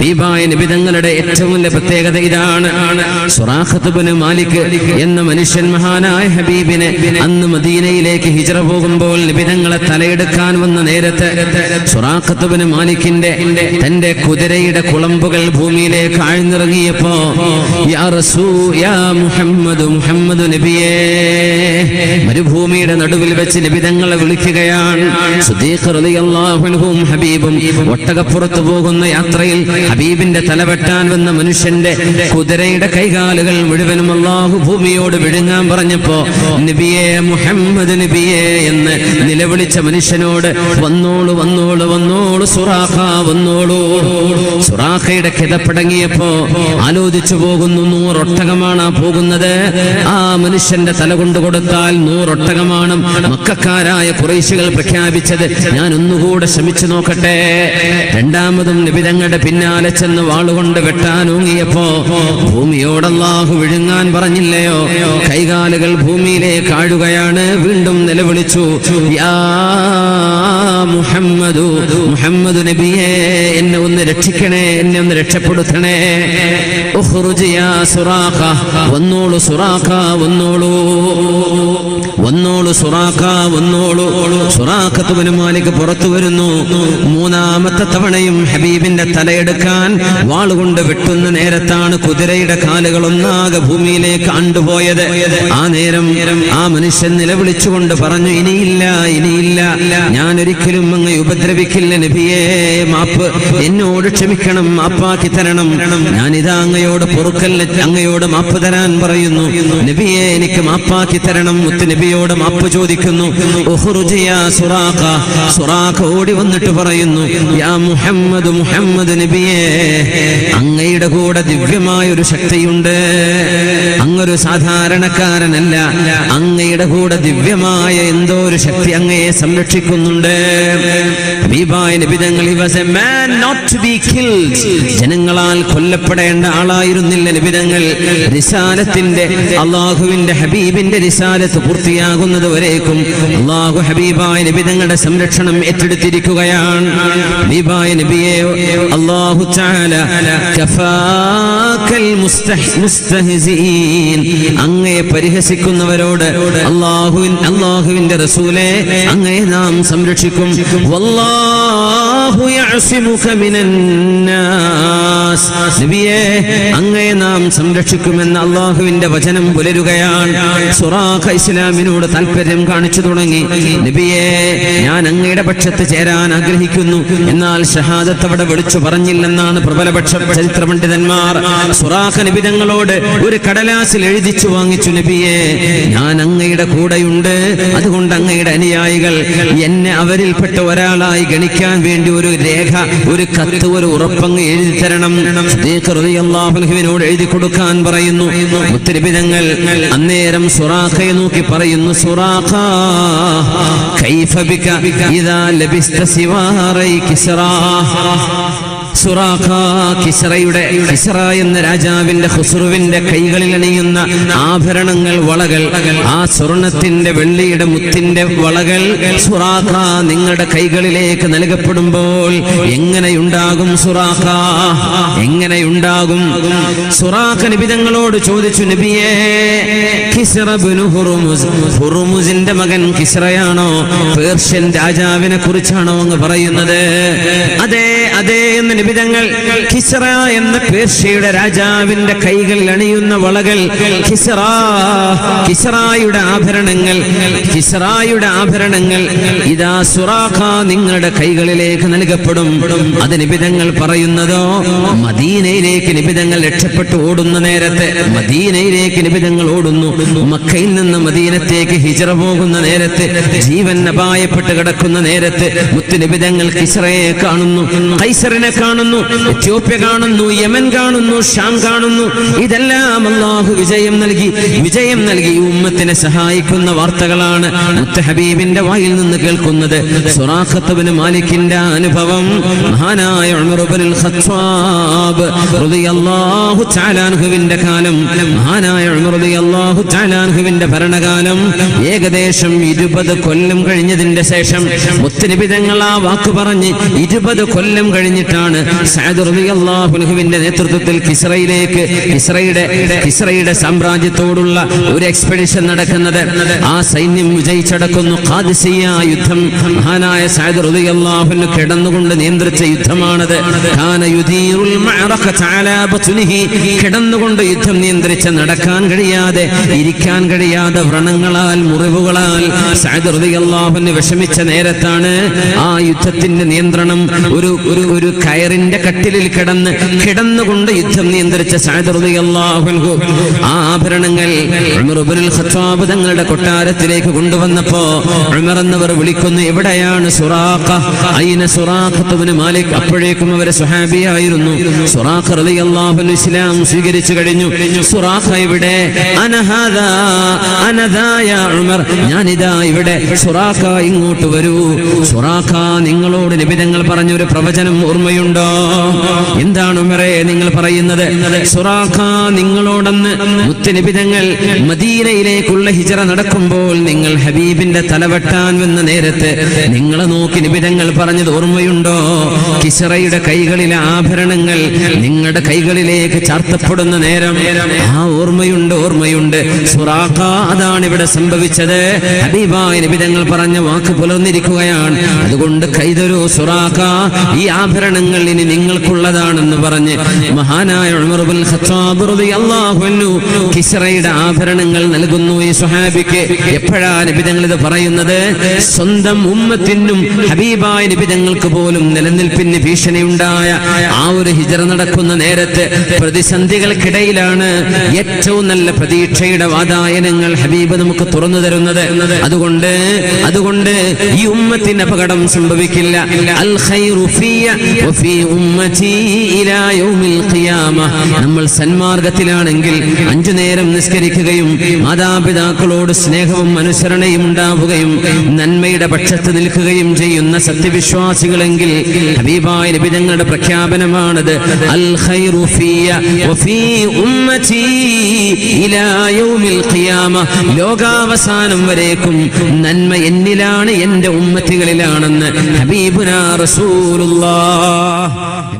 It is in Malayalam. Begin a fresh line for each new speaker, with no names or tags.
ദീപായ നിബിതങ്ങളുടെ ഏറ്റവും വലിയ പ്രത്യേകത ഇതാണ്. സുറാഖത്തുബിന് മാലിക് എന്ന മനുഷ്യൻ മഹാനായ ഹബീബിനെ അന്ന് മദീനയിലേക്ക് ഹിജറ പോകുമ്പോൾ നിബിതങ്ങളെ തലയെടുക്കാൻ വന്ന നേരത്തെ സുറാഖത്തുബിന് മാലിക്കിന്റെ തന്റെ കുതിരയുടെ കുളമ്പുകൾ ഭൂമിയിലേക്ക് ആഴ്ന്നിറങ്ങിയപ്പോ മുഹമ്മദ് മുഹമ്മദ് നബിയേ മരുഭൂമിയുടെ നടുവിൽ വെച്ച് നിബിതങ്ങളെ വിളിക്കുകയാണ്. ഹബീബും ഒട്ടകപ്പുറത്ത് പോകുന്ന യാത്രയിൽ ഹബീബിന്റെ തലവെട്ടാൻ വന്ന മനുഷ്യന്റെ കുതിരയുടെ കൈകാലുകൾ മുഴുവനും അള്ളാഹു ഭൂമിയോട് വിഴുങ്ങാൻ പറഞ്ഞപ്പോ നബിയെ മുഹമ്മദ് നബിയെ എന്ന് നിലവിളിച്ച മനുഷ്യനോട് വന്നോളൂ വന്നോളൂ വന്നോളൂ സുറാഖ വന്നോളൂ. സുറാഖയുടെ കിതപ്പടങ്ങിയപ്പോ ആലോചിച്ചു പോകുന്നു നൂറൊട്ടകമാണ് ആ പോകുന്നത്. ആ മനുഷ്യന്റെ തല കൊണ്ടു കൊടുത്താൽ നൂറൊട്ടകമാണ് മക്കാരായ കുറേശികൾ പ്രഖ്യാപിച്ചത്. ഞാൻ ഒന്നുകൂടെ ശ്രമിച്ചു നോക്കട്ടെ. രണ്ടാമതും നിബിതങ്ങളുടെ പിന്നാലെ ചെന്ന് വാളുകൊണ്ട് വെട്ടാനൂങ്ങിയപ്പോ ഭൂമിയോടല്ലാഹു വിഴുങ്ങാൻ പറഞ്ഞില്ലയോ? കൈകാലുകൾ ഭൂമിയിലേക്ക് ആഴുകയാണ്. വീണ്ടും നിലവിളിച്ചു യാ മുഹമ്മദു മുഹമ്മദ് നബിയെ രക്ഷിക്കണേ എന്നെ ഒന്ന് രക്ഷപ്പെടുത്തണേ. സുറാഖ വന്നോളൂ സുറാഖ വന്നോളൂ. വന്നോളൂ സുറാഖ വന്നോളൂ. സുറാഖത്തുബിന് മാലിക് പുറത്തു വരുന്നു. മൂന്നാമത്തെ തവണയും ഹബീബിന്റെ തലയെടുക്കാൻ വാളുകൊണ്ട് വെട്ടുന്ന നേരത്താണ് കുതിരയുടെ കാലുകൾ ഒന്നാകെ ഭൂമിയിലേക്ക് ആണ്ടുപോയത്. ആ നേരം ആ മനുഷ്യൻ നിലവിളിച്ചുകൊണ്ട് പറഞ്ഞു ഇനിയില്ല ഇനിയില്ല. ഞാൻ ഒരിക്കലും അങ്ങ് ഉപദ്രവിക്കില്ല നബിയേ മാപ്പ്. എന്നോട് ക്ഷമിക്കണം മാപ്പാക്കി തരണം. ഞാനിതാ അങ്ങയോട് പൊറുക്കല്ല അങ്ങയോട് മാപ്പ് തരാൻ പറയുന്നു. നബിയെ എനിക്ക് മാപ്പാക്കി തരണം. മുത്ത് നബിയോട് മാപ്പ് ചോദിക്കുന്നു. സുറാഖ. ഓടി വന്നിട്ട് പറയുന്നു യാ മുഹമ്മദ് മുഹമ്മദ് നബിയെ അങ്ങയുടെ കൂടെ ദിവ്യമായ ഒരു ശക്തിയുണ്ട്. അങ്ങൊരു സാധാരണക്കാരനല്ല. അങ്ങയുടെ കൂടെ ദിവ്യമായ എന്തോ ഒരു ശക്തി അങ്ങയെ സംരക്ഷിക്കുന്നുണ്ട്. ഹബീബായ നബിതങ്ങൾ he was a man not to ജനങ്ങളാൽ കൊല്ലപ്പെടേണ്ട ആളായിരുന്നില്ല നബിതങ്ങൾ. റിസാലത്തിന്റെ അള്ളാഹുവിന്റെ ഹബീബിന്റെ റിസാലത്ത് പൂർത്തിയാകുന്നത് വരേക്കും അള്ളാഹു ഹബീബായ നബിതങ്ങളുടെ സംരക്ഷണം ഏറ്റെടുത്തിരിക്കുകയാണ്. ഹബീബായ നബിയെ അള്ളാഹു അങ്ങയെ പരിഹസിക്കുന്നവരോട് അള്ളാഹുവിൻ അള്ളാഹുവിന്റെ റസൂലെ അങ്ങയെ നാം സംരക്ഷിക്കും. വല്ലാഹു നബിയെ അങ്ങയെ നാം സംരക്ഷിക്കുമെന്ന് അള്ളാഹുവിന്റെ വചനം പുലരുകയാണ്. സുറാഖ ഇസ്ലാമിനോട് താല്പര്യം കാണിച്ചു തുടങ്ങി. നബിയെ ഞാൻ അങ്ങയുടെ പക്ഷത്ത് ചേരാൻ ആഗ്രഹിക്കുന്നു. എന്നാൽ ഷഹാദത്ത് അവിടെ വിളിച്ചു പറഞ്ഞില്ലെന്നാണ് പ്രബലപക്ഷ ചരിത്ര പണ്ഡിതന്മാർ സുറാഖ നിബിതങ്ങളോട് ഒരു കടലാസിൽ എഴുതിച്ചു വാങ്ങിച്ചു നബിയെ. ഞാൻ അങ്ങയുടെ കൂടെയുണ്ട്. അതുകൊണ്ട് അങ്ങയുടെ അനുയായികൾ എന്നെ അവരിൽപ്പെട്ട ഒരാളായി ഗണിക്കാൻ വേണ്ടി ഒരു രേഖ ഒരു കത്ത് ഒരു ഉറപ്പങ്ങ് എഴുതി തരണം. അൻഹുവിനോട് എഴുതി കൊടുക്കാൻ പറയുന്നു. മുത്തരിബിതങ്ങൾ അന്നേരം സുറാഖയെ നോക്കി പറയുന്നു സുറാഖ കൈഫ ബിക ഇദാ ലബിസ്ത സിവാറൈ കിസ്റാ. കിസ്റയുടെ കിസറ എന്ന രാജാവിന്റെ ഹുസുറുവിന്റെ കൈകളിൽ അണിയുന്ന ആഭരണങ്ങൾ വളകൾ ആ സ്വർണത്തിന്റെ വെള്ളിയുടെ മുത്തിന്റെ വളകൾ സുറാഖ നിങ്ങളുടെ കൈകളിലേക്ക് നൽകപ്പെടുമ്പോൾ എങ്ങനെയുണ്ടാകും സുറാഖ? എങ്ങനെയുണ്ടാകും? സുറാഖ നിബിതങ്ങളോട് ചോദിച്ചു നബിയേ ഹുറുമുസിന്റെ മകൻ കിസറയാണോ? പേർഷ്യൻ രാജാവിനെ കുറിച്ചാണോ അങ്ങ് പറയുന്നത്? അതെ അതെ എന്ന് നിബിതങ്ങൾ ഖിസറ എന്ന പേർഷ്യയുടെ രാജാവിന്റെ കൈകളിൽ അണിയുന്ന വളകൾ ഖിസറ ഖിസറായുടെ ആഭരണങ്ങൾ ഖിസറായുടെ ആഭരണങ്ങൾ ഇതാ സുറാഖ നിങ്ങളുടെ കൈകളിലേക്ക് നൽകപ്പെടും. അത് നിബിതങ്ങൾ പറയുന്നതോ? മദീനയിലേക്ക് നിബിതങ്ങൾ രക്ഷപ്പെട്ടു ഓടുന്ന നേരത്തെ മദീനയിലേക്ക് നിബിതങ്ങൾ ഓടുന്നു. മക്കയിൽ നിന്ന് മദീനത്തേക്ക് ഹിജറ പോകുന്ന നേരത്തെ ജീവൻ അപായപ്പെട്ട് കിടക്കുന്ന നേരത്തെ മുത്തുനിബിതങ്ങൾ ഖിസറയെ കാണുന്നു. കൈസറിനെ കാണുന്നു. എത്യോപ്യ കാണുന്നു യമൻ കാണുന്നു ഷാം കാണുന്നു. ഇതെല്ലാം അള്ളാഹു വിജയം നൽകി വിജയം നൽകി ഉമ്മത്തിനെ സഹായിക്കുന്ന വാർത്തകളാണ് മുത്ത ഹബീബിന്റെ വായിൽ നിന്ന് കേൾക്കുന്നത്. സുറാഖത്തുബിന് മാലിക്കിന്റെ അനുഭവം മഹാനായ അൻഹുവിന്റെ കാലം മഹാനായ തആല അൻഹുവിന്റെ ഭരണകാലം ഏകദേശം ഇരുപത് കൊല്ലം കഴിഞ്ഞതിന്റെ ശേഷം മുത്തനിബിതങ്ങൾ ആ വാക്ക് പറഞ്ഞ് ഇരുപത് കൊല്ലം കഴിഞ്ഞിട്ടാണ് സഅദ് റളിയല്ലാഹു അൻഹുവിന്റെ നേതൃത്വത്തിൽ കിസ്രയിലേക്ക് കിസ്രയുടെ കിസ്രയുടെ സാമ്രാജ്യത്തോടുള്ള ഒരു എക്സ്പെഡിഷൻ നടക്കുന്നത്. ആ സൈന്യം വിജയിച്ചടക്കുന്നു. ഖാദിസിയ യുദ്ധം മഹാനായ സഅദ് റളിയല്ലാഹു അൻഹു കിടന്നുകൊണ്ട് നിയന്ത്രിച്ച യുദ്ധമാണത്. കിടന്നുകൊണ്ട് യുദ്ധം നിയന്ത്രിച്ച് നടക്കാൻ കഴിയാതെ ഇരിക്കാൻ കഴിയാതെ വ്രണങ്ങളാൽ മുറിവുകളാൽ സഅദ് റളിയല്ലാഹു അൻഹു വിഷമിച്ച നേരത്താണ് ആ യുദ്ധത്തിന്റെ നിയന്ത്രണം ഒരു ഒരു ഒരു കയറിന്റെ കട്ടിലിൽ കിടന്ന് കിടന്നുകൊണ്ട് യുദ്ധം നിയന്ത്രിച്ച ആഭരണങ്ങൾ ഖത്താബ് തങ്ങളുടെ കൊട്ടാരത്തിലേക്ക് കൊണ്ടുവന്നപ്പോ ഉമർ എന്നവർ വിളിക്കുന്നു എവിടെയാണ് സുറാഖ? അയിന സുറാഖത്തുബ്നു മാലിക്. അപ്പോഴേക്കും അവരെ സുഹാബിയായിരുന്നു സുറാഖ റളിയല്ലാഹു ഇസ്ലാം സ്വീകരിച്ചു കഴിഞ്ഞു. സുറാഖ ഇവിടെ അനഹാദാ അനദാ യാ ഉമർ. ഞാനിതാ ഇവിടെ. സുറാഖ ഇങ്ങോട്ട് വരൂ. സുറാഖ നിങ്ങളോട് നിബിധങ്ങൾ പറഞ്ഞ ഒരു പ്രവചനം ഓർമ്മയുണ്ടോ? എന്താണ് ഉമറെ നിങ്ങൾ പറയുന്നത്? സുറാഖ നിങ്ങളോടന്ന് മുത്തനിബിതങ്ങൾ മദീനയിലേക്കുള്ള ഹിജറ നടക്കുമ്പോൾ നിങ്ങൾ ഹബീബിന്റെ തലവെട്ടാൻ വന്ന നേരത്ത് നിങ്ങളെ നോക്കി നിബിതങ്ങൾ പറഞ്ഞത് ഓർമ്മയുണ്ടോ? കിസറയുടെ കൈകളിലെ ആഭരണങ്ങൾ നിങ്ങളുടെ കൈകളിലേക്ക് ചാർത്തപ്പെടുന്ന നേരം ആ ഓർമ്മയുണ്ട് ഓർമ്മയുണ്ട്. സുറാഖ അതാണ് ഇവിടെ സംഭവിച്ചത്. ഹബീബായ നിബിതങ്ങൾ പറഞ്ഞ വാക്ക് പുലർന്നിരിക്കുകയാണ്. അതുകൊണ്ട് കൈതരൂ സുറാഖ ഈ ആഭരണങ്ങൾ ഇനി നിങ്ങൾക്കുള്ളതാണെന്ന് പറഞ്ഞ് മഹാനായ ഉമർ ഇബ്നുൽ ഖത്താബ് റളിയല്ലാഹു അൻഹു കിസ്റയുടെ ആഭരണങ്ങൾ നൽകുന്നു ഈ സുഹാബിക്ക് എപ്പോഴാണ് നിബിധങ്ങൾ ഇത് പറയുന്നത്? സ്വന്തം ഉമ്മത്തിനും ഹബീബായ നിബിധങ്ങൾക്ക് പോലും നിലനിൽപ്പിന് ഭീഷണിയുണ്ടായ ആ ഒരു ഹിജറ നടക്കുന്ന നേരത്ത് പ്രതിസന്ധികൾക്കിടയിലാണ് ഏറ്റവും നല്ല പ്രതീക്ഷയുടെ വാതായനങ്ങൾ ഹബീബ് നമുക്ക് തുറന്നു തരുന്നത്. അതുകൊണ്ട് അതുകൊണ്ട് ഈ ഉമ്മത്തിന് അപകടം സംഭവിക്കില്ല. അൽ ഖൈറു ഫിയ നമ്മൾ സന്മാർഗത്തിലാണെങ്കിൽ അഞ്ചു നേരം നിസ്കരിക്കുകയും മാതാപിതാക്കളോട് സ്നേഹവും അനുസരണയും ഉണ്ടാവുകയും നന്മയുടെ പക്ഷത്ത് നിൽക്കുകയും ചെയ്യുന്ന സത്യവിശ്വാസികളെങ്കിൽ ഹബീബായ നബിതങ്ങളുടെ പ്രഖ്യാപനമാണത് അൽ ഖൈറു ഫിയ ലോകാവസാനം വരേക്കും. നന്മ എന്നിലാണ് എന്റെ ഉമ്മത്തികളിലാണെന്ന്. ഹബീബുന റസൂലുള്ളാഹ്